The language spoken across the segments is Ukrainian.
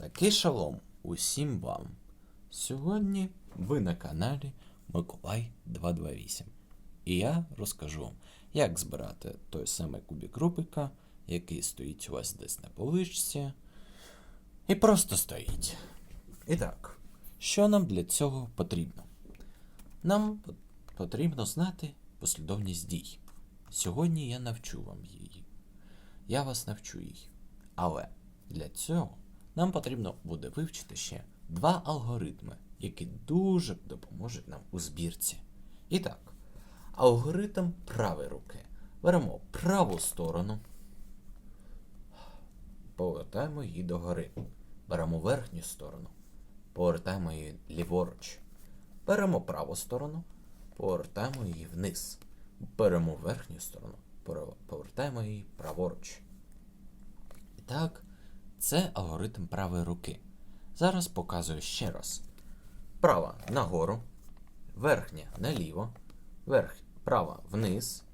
Такий шалом усім вам. Сьогодні ви на каналі Миколай 228. І я розкажу вам, як збирати той самий кубік Рубика, який стоїть у вас десь на поличці. І просто стоїть. І так, що нам для цього потрібно? Нам потрібно знати послідовність дій. Сьогодні я навчу вам її. Я вас навчу їй. Але для цього нам потрібно буде вивчити ще два алгоритми, які дуже допоможуть нам у збірці. І так, алгоритм правої руки. Беремо праву сторону, повертаємо її догори. Беремо верхню сторону, повертаємо її ліворуч. Беремо праву сторону, повертаємо її вниз. Беремо верхню сторону, повертаємо її праворуч. І так, це алгоритм правої руки. Зараз показую ще раз. Права нагору, верхня наліво, верх, права вниз,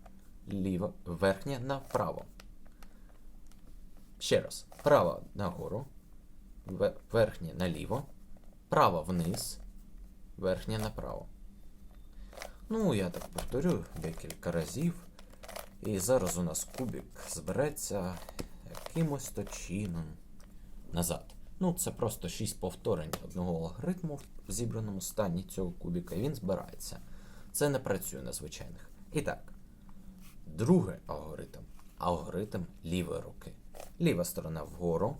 ліва, верхня направо. Ще раз. Права нагору, верхня наліво, права вниз, верхня направо. Ну, я так повторю декілька разів. І зараз у нас кубик збереться якимось то чином назад. Ну, це просто 6 повторень одного алгоритму в зібраному стані цього кубика, і він збирається. Це не працює на звичайних. І так, другий алгоритм алгоритм лівої руки. Ліва сторона вгору,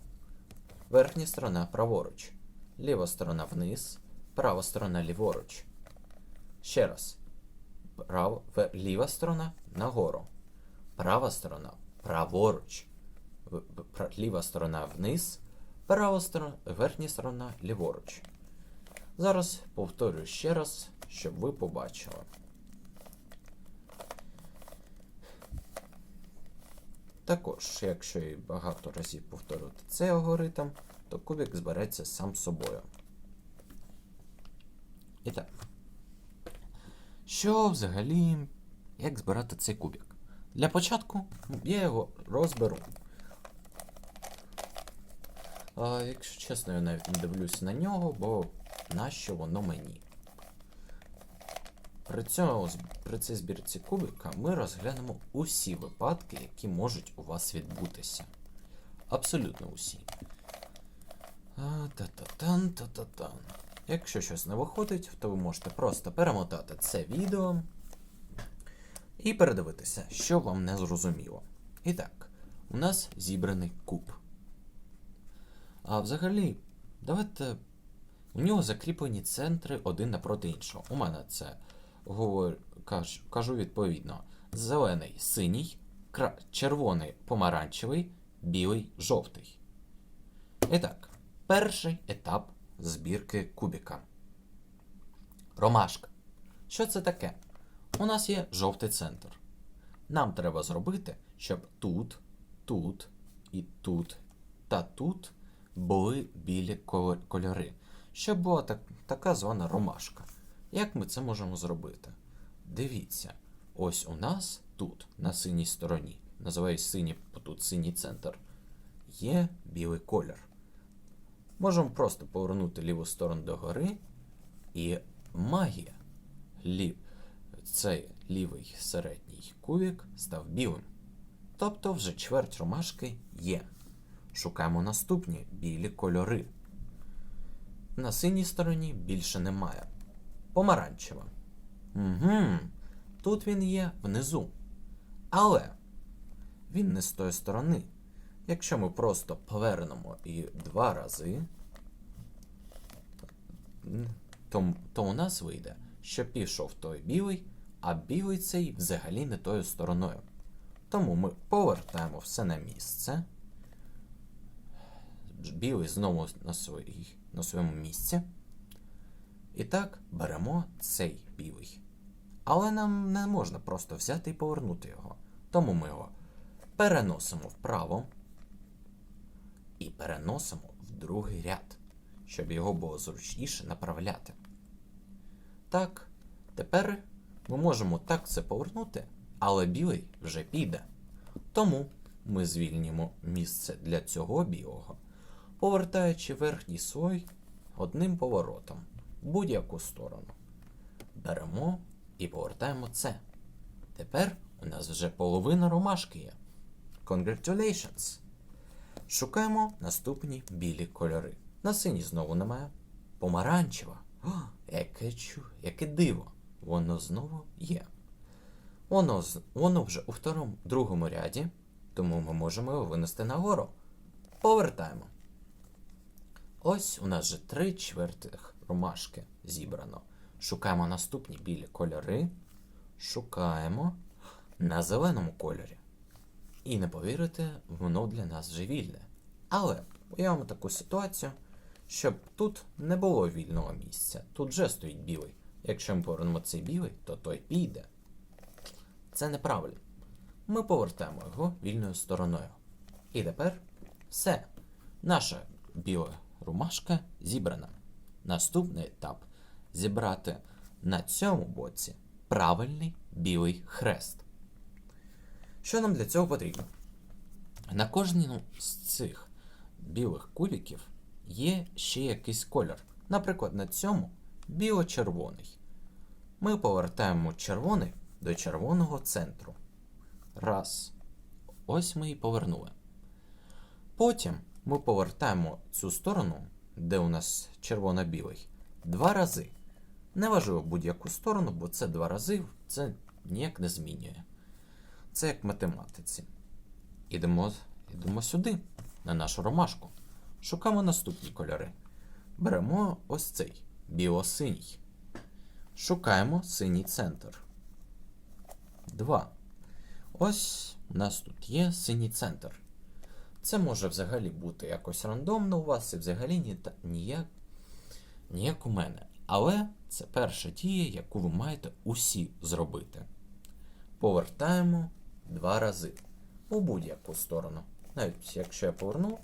верхня сторона праворуч, ліва сторона вниз, права сторона ліворуч. Ще раз. Право, ве- ліва сторона нагору, права сторона праворуч, ліва сторона вниз, права сторона, верхня сторона ліворуч. Зараз повторюю ще раз, щоб ви побачили. Також, якщо і багато разів повторювати цей алгоритм, то кубик збереться сам собою. І так. Що взагалі, як збирати цей кубик? Для початку я його розберу. Якщо чесно, я навіть не дивлюся на нього, бо нащо воно мені? При, цьому, при цій збірці кубика ми розглянемо усі випадки, які можуть у вас відбутися. Абсолютно усі. Та-та-тан, та-та-тан. Якщо щось не виходить, то ви можете просто перемотати це відео і передивитися, що вам не зрозуміло. І так, у нас зібраний куб. А взагалі, давайте. У нього закріплені центри один напроти іншого. У мене це говорю, кажу, кажу відповідно: зелений синій, кра... червоний помаранчевий, білий жовтий. І так, перший етап збірки кубіка. Ромашка. Що це таке? У нас є жовтий центр. Нам треба зробити, щоб тут, тут і тут та тут були білі кольори, щоб була так, така звана ромашка. Як ми це можемо зробити? Дивіться, ось у нас тут, на синій стороні, називаю синій, тут синій центр, є білий колір. Можемо просто повернути ліву сторону догори, і магія. Лі... Цей лівий середній кубик став білим. Тобто вже чверть ромашки є. Шукаємо наступні білі кольори. На синій стороні більше немає. Помаранчева. Угу. Тут він є внизу. Але він не з тої сторони. Якщо ми просто повернемо і два рази, то, то у нас вийде, що пішов той білий, а білий цей взагалі не тою стороною. Тому ми повертаємо все на місце. Білий знову на, своїй, на своєму місці. І так беремо цей білий. Але нам не можна просто взяти і повернути його. Тому ми його переносимо вправо і переносимо в другий ряд, щоб його було зручніше направляти. Так, тепер ми можемо так це повернути, але білий вже піде. Тому ми звільнимо місце для цього білого повертаючи верхній слой одним поворотом в будь-яку сторону. Беремо і повертаємо це. Тепер у нас вже половина ромашки є. Congratulations! Шукаємо наступні білі кольори. На синій знову немає. Помаранчева. О, яке чу, яке диво. Воно знову є. Воно, воно вже у второму, другому ряді, тому ми можемо його винести нагору. Повертаємо. Ось у нас вже три чвертих ромашки зібрано. Шукаємо наступні білі кольори. Шукаємо на зеленому кольорі. І не повірите, воно для нас вже вільне. Але уявимо таку ситуацію, щоб тут не було вільного місця. Тут вже стоїть білий. Якщо ми повернемо цей білий, то той піде. Це неправильно. Ми повертаємо його вільною стороною. І тепер все. Наша біла ромашка зібрана. Наступний етап зібрати на цьому боці правильний білий хрест. Що нам для цього потрібно? На кожному з цих білих кубиків є ще якийсь кольор. Наприклад, на цьому біло-червоний. Ми повертаємо червоний до червоного центру. Раз. Ось ми і повернули. Потім ми повертаємо цю сторону, де у нас червоно-білий, два рази. Неважливо будь-яку сторону, бо це два рази, це ніяк не змінює. Це як математиці. Ідемо, ідемо сюди, на нашу ромашку. Шукаємо наступні кольори. Беремо ось цей біло-синій. Шукаємо синій центр. Два. Ось у нас тут є синій центр. Це може взагалі бути якось рандомно у вас і взагалі ні, ніяк, ніяк у мене. Але це перша дія, яку ви маєте усі зробити. Повертаємо два рази у будь-яку сторону. Навіть якщо я поверну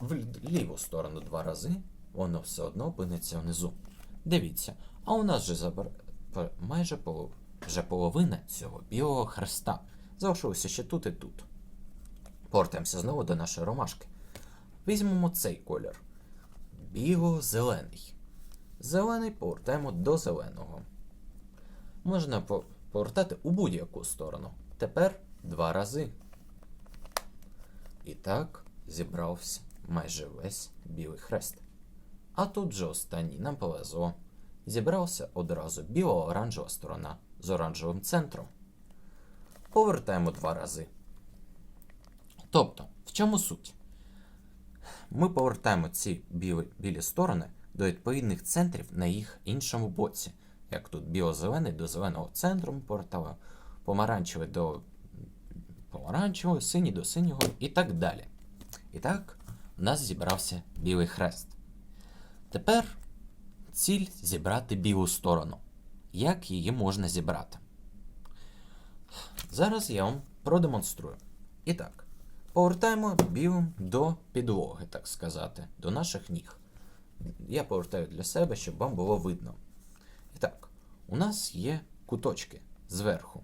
в ліву сторону два рази, воно все одно опиниться внизу. Дивіться, а у нас вже забр... майже полов... вже половина цього білого хреста. Залишилося ще тут і тут. Повертаємося знову до нашої ромашки. Візьмемо цей колір. Біло-зелений. Зелений повертаємо до зеленого. Можна повертати у будь-яку сторону. Тепер два рази. І так зібрався майже весь білий хрест. А тут же останній нам повезло. Зібрався одразу біло-оранжева сторона з оранжевим центром. Повертаємо два рази. Тобто, в чому суть? Ми повертаємо ці білі, білі сторони до відповідних центрів на їх іншому боці. Як тут біло-зелений до зеленого центру ми повертали, помаранчевий до помаранчевого, синій до синього і так далі. І так, у нас зібрався білий хрест. Тепер ціль зібрати білу сторону. Як її можна зібрати? Зараз я вам продемонструю. І так, повертаємо білим до підлоги, так сказати, до наших ніг. Я повертаю для себе, щоб вам було видно. І так, у нас є куточки зверху.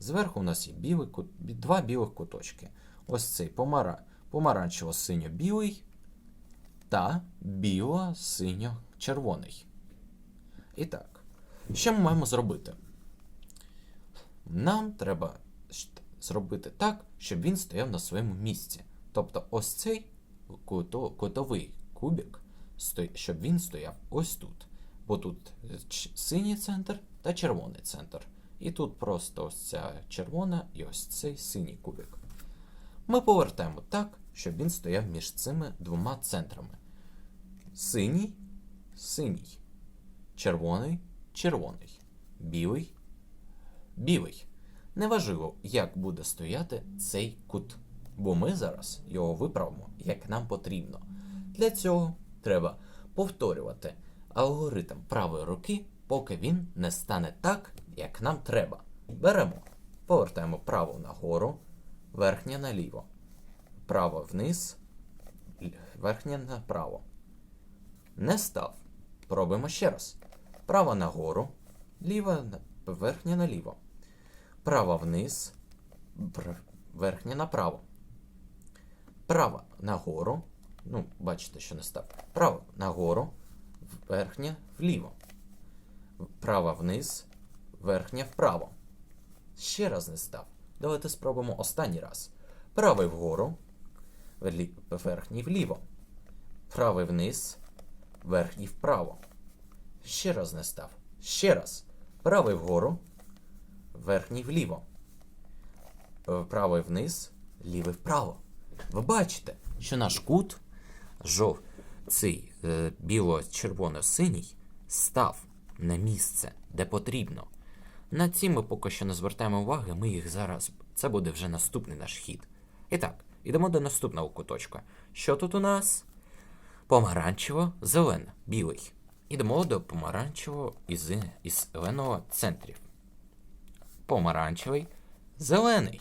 Зверху у нас є білий, кут- два білих куточки. Ось цей помара, помаранчево-синьо-білий та біло-синьо-червоний. І так, що ми маємо зробити? Нам треба зробити так, щоб він стояв на своєму місці. Тобто ось цей куто- кутовий кубик, щоб він стояв ось тут. Бо тут е, синій центр та червоний центр. І тут просто ось ця червона і ось цей синій кубик. Ми повертаємо так, щоб він стояв між цими двома центрами. Синій, синій, червоний, червоний, білий, білий. Неважливо, як буде стояти цей кут, бо ми зараз його виправимо, як нам потрібно. Для цього треба повторювати алгоритм правої руки, поки він не стане так, як нам треба. Беремо, повертаємо право нагору, верхнє наліво, право вниз, верхнє направо. Не став. Пробуємо ще раз. Право нагору, ліве верхнє наліво. Право вниз, верхнє направо. Право нагору, Ну, бачите, що не став. Право нагору, верхнє вліво. Право вниз, верхнє вправо. Ще раз не став. Давайте спробуємо останній раз. Правий вгору, верхній вліво. Правий вниз, верхній вправо. Ще раз не став. Ще раз. Правий вгору, верхній вліво. Е, Правий вниз, лівий вправо. Ви бачите, що наш кут жов, цей е, біло-червоно-синій став на місце, де потрібно. На ці ми поки що не звертаємо уваги, ми їх зараз. Це буде вже наступний наш хід. І так, йдемо до наступного куточка. Що тут у нас? Помаранчево, зелено, білий. Ідемо до помаранчевого і зи- і зеленого центрів. Помаранчевий, зелений.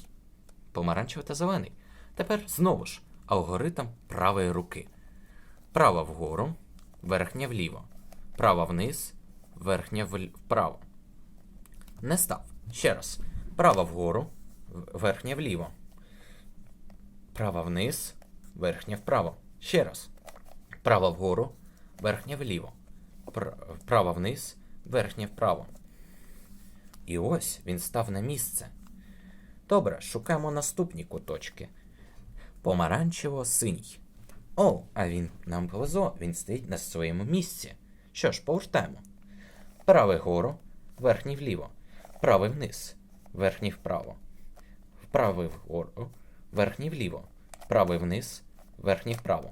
Помаранчевий та зелений. Тепер знову ж алгоритм правої руки. Права вгору, верхня вліво. Права вниз, верхня вправо. Не став. Ще раз. Права вгору, верхня вліво. Права вниз, верхня вправо. Ще раз. Права вгору, верхня вліво. Пр- Права вниз, верхня вправо. І ось він став на місце. Добре, шукаємо наступні куточки. Помаранчево-синій. О, а він нам повезло, він стоїть на своєму місці. Що ж, повертаємо. Правий вгору, верхній вліво. Правий вниз, верхній вправо. Правий вгору, верхній вліво. Правий вниз, верхній вправо.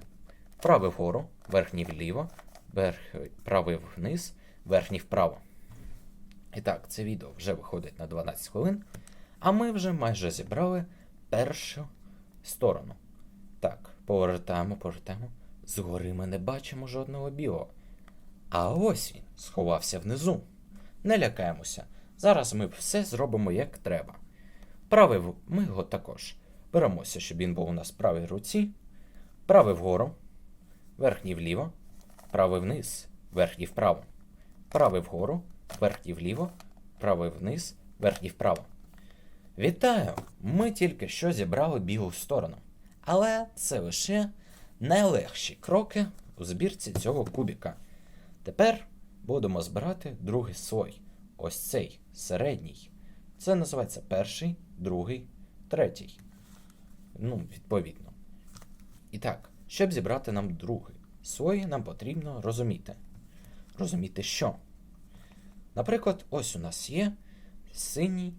Правий вгору, верхній вліво, верх... правий вниз, верхній вправо. І так, це відео вже виходить на 12 хвилин, а ми вже майже зібрали першу сторону. Так, повертаємо, повертаємо. Згори ми не бачимо жодного білого. А ось він сховався внизу. Не лякаємося. Зараз ми все зробимо як треба. Правий в... ми його також беремося, щоб він був у нас в правій руці. Правий вгору, верхній вліво, правий вниз, верхній вправо. Правий вгору, верхній вліво, правий вниз, верхній вправо. Вітаю! Ми тільки що зібрали білу сторону. Але це лише найлегші кроки у збірці цього кубіка. Тепер будемо збирати другий слой. Ось цей середній. Це називається перший, другий, третій. Ну, відповідно. І так, щоб зібрати нам другий слой, нам потрібно розуміти. Розуміти, що? Наприклад, ось у нас є синій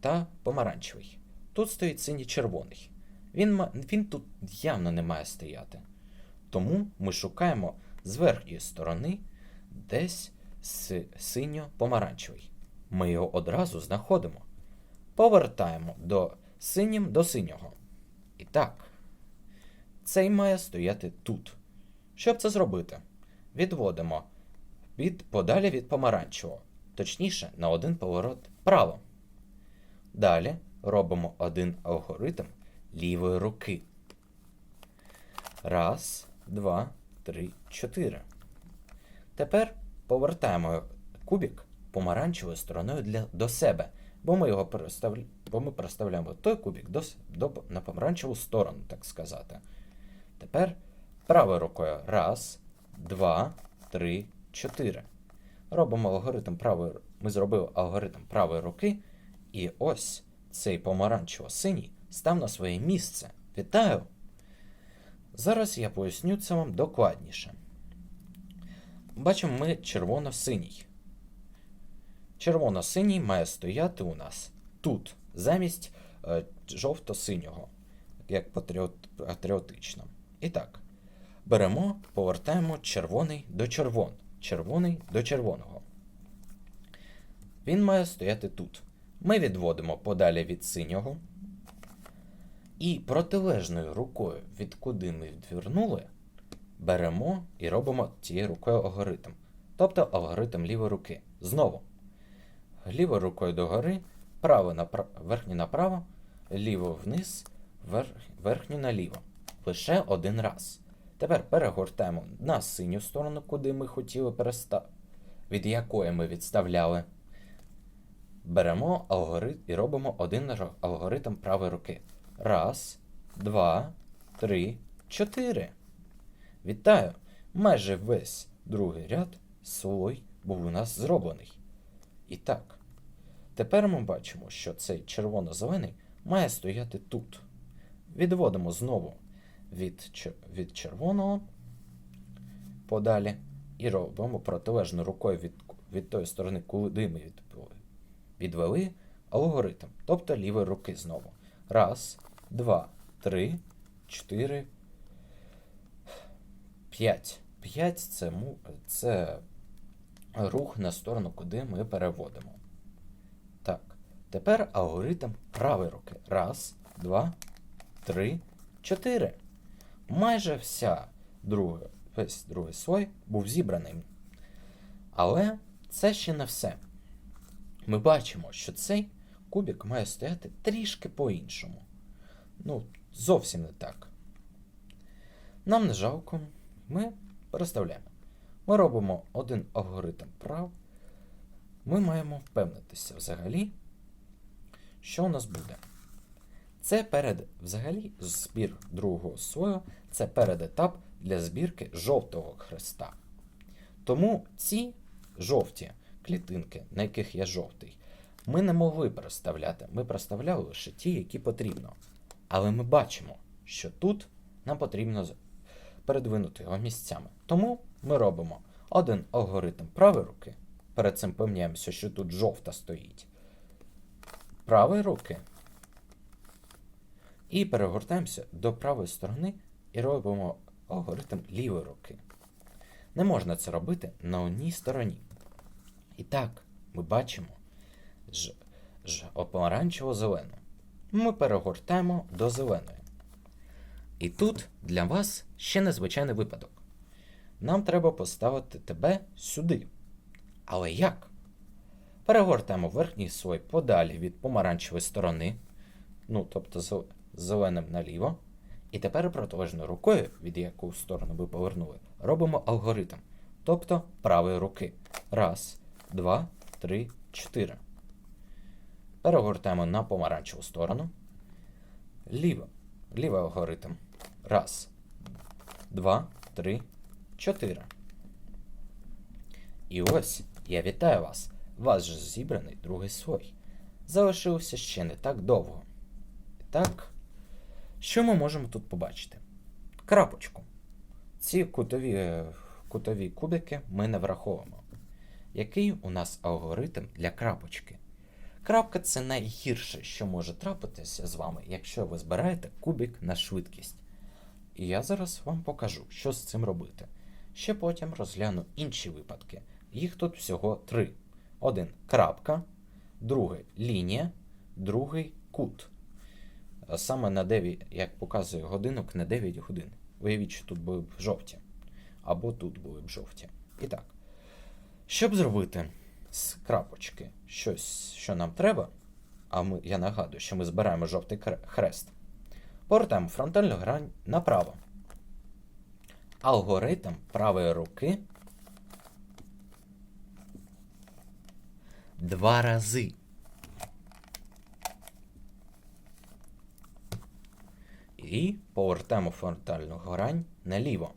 та помаранчевий. Тут стоїть синій червоний. Він, він тут явно не має стояти. Тому ми шукаємо з верхньої сторони десь синьо-помаранчевий. Ми його одразу знаходимо. Повертаємо до синім до синього. І так, цей має стояти тут. Щоб це зробити, відводимо від, подалі від помаранчевого, точніше, на один поворот вправо. Далі робимо один алгоритм лівої руки. Раз, два, три, чотири. Тепер повертаємо кубик помаранчевою стороною для, до себе, бо ми його перестав, бо ми переставляємо той кубик до, до, на помаранчеву сторону, так сказати. Тепер правою рукою. Раз, два, три, чотири. Робимо алгоритм правої. Ми зробили алгоритм правої руки, і ось цей помаранчево-синій став на своє місце. Вітаю! Зараз я поясню це вам докладніше. Бачимо ми червоно-синій. Червоно-синій має стояти у нас тут, замість е, жовто-синього, як патріот, патріотично. І так, беремо, повертаємо червоний до червон, червоний до червоного. Він має стояти тут. Ми відводимо подалі від синього. І протилежною рукою, від куди ми відвернули, беремо і робимо тією рукою алгоритм. Тобто алгоритм лівої руки. Знову. Лівою рукою догори, право напра... верхню направо, ліво вниз, вер... верхню наліво. Лише один раз. Тепер перегортаємо на синю сторону, куди ми хотіли перестати, від якої ми відставляли. Беремо алгоритм і робимо один алгоритм правої руки. Раз, два, три, чотири. Вітаю! Майже весь другий ряд слой був у нас зроблений. І так, тепер ми бачимо, що цей червоно-зелений має стояти тут. Відводимо знову від, від червоного подалі і робимо протилежно рукою від, від тої сторони, куди ми від, відвели алгоритм, тобто лівої руки знову. Раз, два, три, чотири, п'ять. П'ять це, це рух на сторону, куди ми переводимо. Так. Тепер алгоритм правої руки. Раз, два, три, чотири. Майже вся друга, весь другий слой був зібраний. Але це ще не все. Ми бачимо, що цей кубик має стояти трішки по-іншому. Ну, зовсім не так. Нам не жалко, ми переставляємо. Ми робимо один алгоритм прав. Ми маємо впевнитися взагалі, що у нас буде. Це перед взагалі збір другого слою, це передетап для збірки жовтого хреста. Тому ці жовті клітинки, на яких є жовтий, ми не могли переставляти. Ми переставляли лише ті, які потрібно. Але ми бачимо, що тут нам потрібно передвинути його місцями. Тому ми робимо один алгоритм правої руки. Перед цим певняємося, що тут жовта стоїть. Правої руки. І перегортаємося до правої сторони і робимо алгоритм лівої руки. Не можна це робити на одній стороні. І так, ми бачимо ж, ж помаранчево-зелену. Ми перегортаємо до зеленої. І тут для вас ще незвичайний випадок. Нам треба поставити тебе сюди. Але як? Перегортаємо верхній слой подалі від помаранчевої сторони, ну, тобто зеленим наліво. І тепер протилежною рукою, від яку сторону ви повернули, робимо алгоритм. Тобто правої руки. Раз, два, три, чотири. Перегортаємо на помаранчеву сторону. Ліво. Лівий алгоритм. Раз, два, три, чотири. І ось я вітаю вас. Вас же зібраний другий слой. Залишилося ще не так довго. Так, що ми можемо тут побачити? Крапочку. Ці кутові, е, кутові кубики ми не враховуємо. Який у нас алгоритм для крапочки? Крапка це найгірше, що може трапитися з вами, якщо ви збираєте кубик на швидкість. І я зараз вам покажу, що з цим робити. Ще потім розгляну інші випадки. Їх тут всього три: один крапка, другий лінія, другий кут. Саме на 9, як показує годинок, на 9 годин. Уявіть, що тут були б жовті. Або тут були б жовті. І так. Щоб зробити з крапочки щось, що нам треба, а ми, я нагадую, що ми збираємо жовтий хрест, повертаємо фронтальну грань направо. Алгоритм правої руки два рази. І повертаємо фронтальну грань наліво.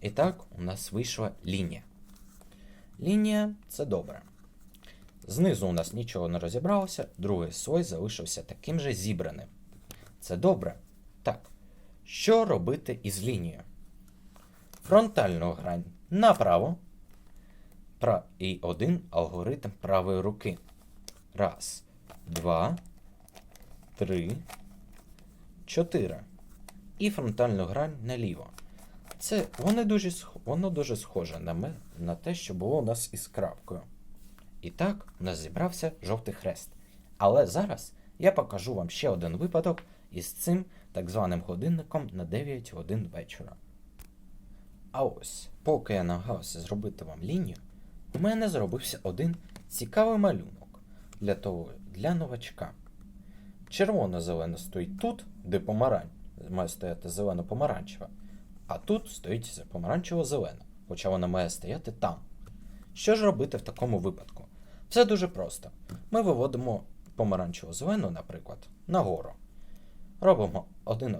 І так, у нас вийшла лінія. Лінія це добре. Знизу у нас нічого не розібралося, другий слой залишився таким же зібраним. Це добре. Так. Що робити із лінією? Фронтальну грань направо. І один алгоритм правої руки. Раз, два, три, чотири. І фронтальну грань наліво. Це воно дуже, воно дуже схоже на, на те, що було у нас із крапкою. І так, у нас зібрався жовтий хрест. Але зараз я покажу вам ще один випадок із цим так званим годинником на 9 годин вечора. А ось, поки я намагався зробити вам лінію, у мене зробився один цікавий малюнок для того, для новачка. Червоно-зелено стоїть тут, де помарань, має стояти зелено-помаранчева, а тут стоїть помаранчево-зелена, хоча вона має стояти там. Що ж робити в такому випадку? Все дуже просто. Ми виводимо помаранчево-зелену, наприклад, нагору. Робимо один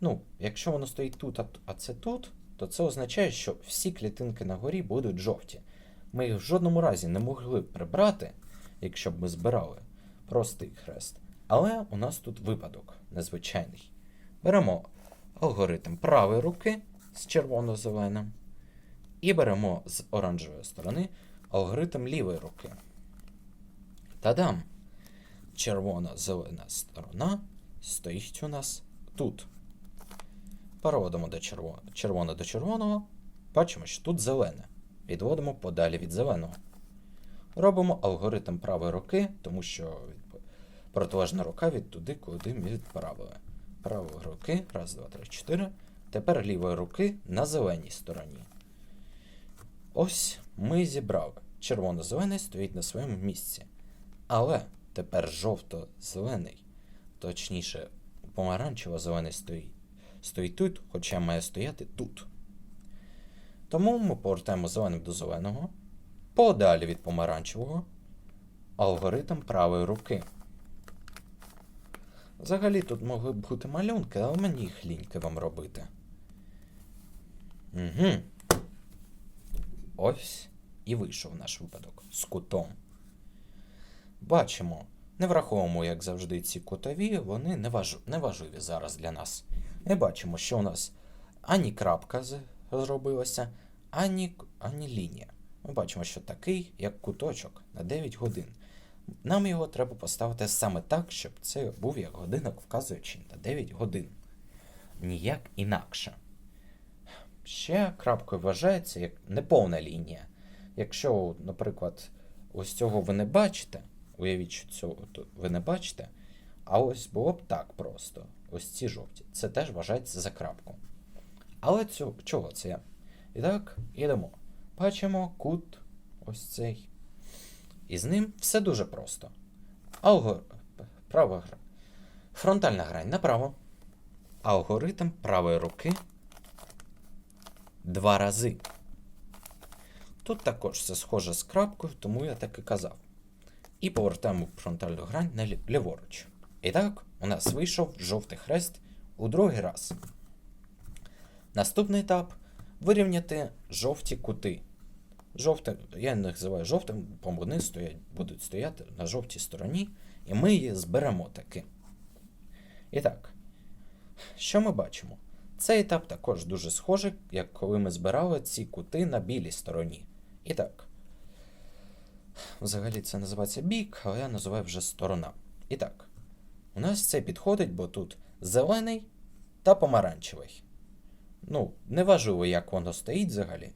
Ну, якщо воно стоїть тут, а це тут, то це означає, що всі клітинки на горі будуть жовті. Ми їх в жодному разі не могли б прибрати, якщо б ми збирали простий хрест. Але у нас тут випадок незвичайний. Беремо алгоритм правої руки з червоно-зеленим і беремо з оранжевої сторони алгоритм лівої руки. Та-дам! Червона-зелена сторона стоїть у нас тут. Переводимо до червоного, червоне до червоного. Бачимо, що тут зелене. Відводимо подалі від зеленого. Робимо алгоритм правої руки, тому що протилежна рука від туди, куди ми відправили. Правої руки, раз, два, три, чотири. Тепер лівої руки на зеленій стороні. Ось ми зібрали. Червоно-зелений стоїть на своєму місці. Але тепер жовто-зелений, точніше, помаранчево-зелений стоїть. Стоїть тут, хоча має стояти тут. Тому ми повертаємо зеленим до зеленого, подалі від помаранчевого, алгоритм правої руки. Взагалі тут могли б бути малюнки, але мені їх ліньки вам робити. Угу. Ось і вийшов наш випадок з кутом. Бачимо, не враховуємо, як завжди, ці кутові, вони не, важ... не важливі зараз для нас. Не бачимо, що у нас ані крапка зробилася, ані, ані лінія. Ми бачимо, що такий, як куточок на 9 годин. Нам його треба поставити саме так, щоб це був як годинник, вказуючи на 9 годин. Ніяк інакше. Ще крапкою вважається як неповна лінія. Якщо, наприклад, ось цього ви не бачите, уявіть, що цього ви не бачите, а ось було б так просто. Ось ці жовті. Це теж вважається за крапку. Але цього, чого це? І так, ідемо. Бачимо кут ось цей. І з ним все дуже просто. Алгор... Права гра. Фронтальна грань направо. Алгоритм правої руки два рази. Тут також все схоже з крапкою, тому я так і казав. І повертаємо фронтальну грань на ліворуч. І так, у нас вийшов жовтий хрест у другий раз. Наступний етап вирівняти жовті кути. Жовте, я їх називаю жовтим, бо вони стоять, будуть стояти на жовтій стороні, і ми її зберемо таки. І так, що ми бачимо? Цей етап також дуже схожий, як коли ми збирали ці кути на білій стороні. І так. Взагалі це називається бік, але я називаю вже сторона. І так. У нас це підходить, бо тут зелений та помаранчевий. Ну, неважливо, як воно стоїть взагалі.